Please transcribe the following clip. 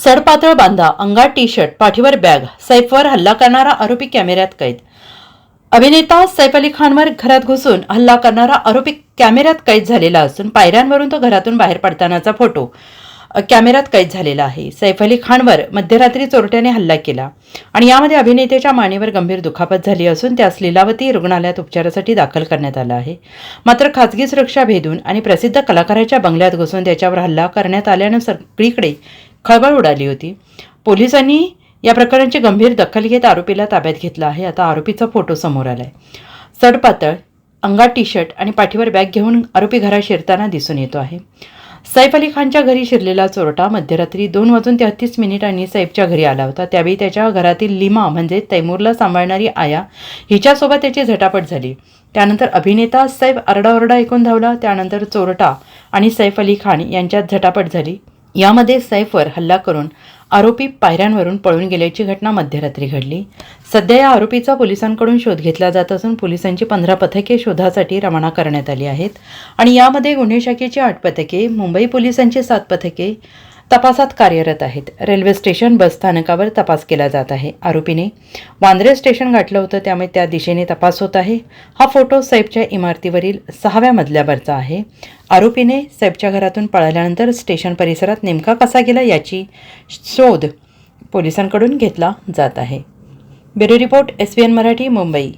सडपातळ बांधा अंगात टी शर्ट पाठीवर बॅग सैफवर हल्ला करणारा आरोपी कॅमेऱ्यात कैद. अभिनेता सैफ अली खानवर घरात घुसून हल्ला करणारा आरोपी कॅमेऱ्यात कैद झालेला असून पायऱ्यांवरून तो घरातून बाहेर पडतानाचा फोटो कॅमेऱ्यात कैद झालेला आहे. सैफ अली खानवर मध्यरात्री चोरट्याने हल्ला केला आणि यामध्ये अभिनेत्याच्या मानेवर गंभीर दुखापत झाली असून त्यास लीलावती रुग्णालयात उपचारासाठी दाखल करण्यात आलं आहे. मात्र खाजगी सुरक्षा भेदून आणि प्रसिद्ध कलाकाराच्या बंगल्यात घुसून त्याच्यावर हल्ला करण्यात आल्यानं सगळीकडे खळबळ उडाली होती. पोलिसांनी या प्रकरणाची गंभीर दखल घेत आरोपीला ताब्यात घेतलं आहे. आता आरोपीचा फोटो समोर आला आहे सडपातळ अंगात टी शर्ट आणि पाठीवर बॅग घेऊन आरोपी घरात शिरताना दिसून येतो आहे. सैफ अली खानच्या घरी शिरलेला चोरटा मध्यरात्री दोन वाजून तेहतीस मिनिटांनी सैफच्या घरी आला होता. त्यावेळी त्याच्या घरातील लिमा म्हणजे तैमूरला सांभाळणारी आया हिच्यासोबत त्याची झटापट झाली. त्यानंतर अभिनेता सैफ आरडाओरडा ऐकून धावला. त्यानंतर चोरटा आणि सैफ अली खान यांच्यात झटापट झाली. यामध्ये सैफवर हल्ला करून आरोपी पायऱ्यांवरून पळून गेल्याची घटना मध्यरात्री घडली. सध्या या आरोपीचा पोलिसांकडून शोध घेतला जात असून पोलिसांची पंधरा पथके शोधासाठी रवाना करण्यात आली आहेत. आणि यामध्ये गुन्हे शाखेची आठ पथके मुंबई पोलिसांची सात पथके तपासात कार्यरत आहेत. रेल्वे स्टेशन बस स्थानकावर तपास केला जात आहे. आरोपीने वांद्रे स्टेशन गाठलं होतं त्यामुळे त्या दिशेने तपास होत आहे. हा फोटो सैफच्या इमारतीवरील सहाव्या मजल्यावरचा आहे. आरोपीने सैफच्या घरातून पळाल्यानंतर स्टेशन परिसरात नेमका कसा गेला याची शोध पोलिसांकडून घेतला जात आहे. Bureau report S N Marathi Mumbai.